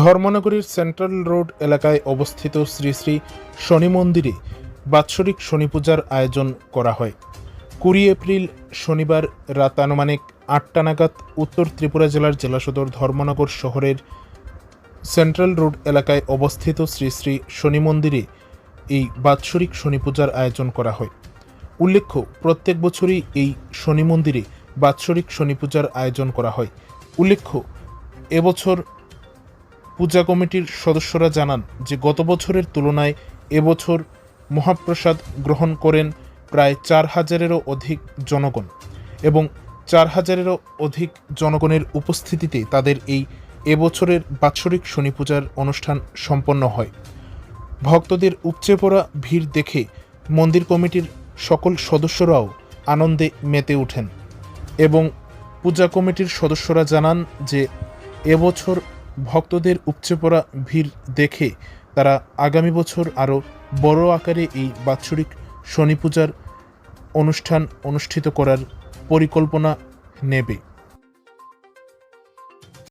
ধর্মনগরীর central road এলাকায় অবস্থিত শ্রী শ্রী শনি মন্দিরে বাৎসরিক শনি পূজার আয়োজন করা হয়। কুড়ি এপ্রিল শনিবার রাত আনুমানিক আটটা নাগাদ উত্তর ত্রিপুরা জেলার জেলা সদর ধর্মনগর শহরের সেন্ট্রাল রোড এলাকায় অবস্থিত শ্রী শ্রী শনি মন্দিরে এই বাৎসরিক শনি পূজার আয়োজন করা হয়। উল্লেখ্য, প্রত্যেক বছরই এই শনি মন্দিরে বাৎসরিক শনি পূজার আয়োজন করা হয়। উল্লেখ্য এবছর পূজা কমিটির সদস্যরা জানান যে গত বছরের তুলনায় এবছর মহাপ্রসাদ গ্রহণ করেন প্রায় চার হাজারেরও অধিক জনগণ এবং চার হাজারেরও অধিক জনগণের উপস্থিতিতে তাদের এই এবছরের বাৎসরিক শনি পূজার অনুষ্ঠান সম্পন্ন হয়। ভক্তদের উপচে পড়া ভিড় দেখে মন্দির কমিটির সকল সদস্যরাও আনন্দে মেতে ওঠেন এবং পূজা কমিটির সদস্যরা জানান যে এবছর ভক্তদের উপচে পড়া ভিড় দেখে তারা আগামী বছর আরও বড় আকারে এই বাৎসরিক শনি পূজার অনুষ্ঠান অনুষ্ঠিত করার পরিকল্পনা নেবে।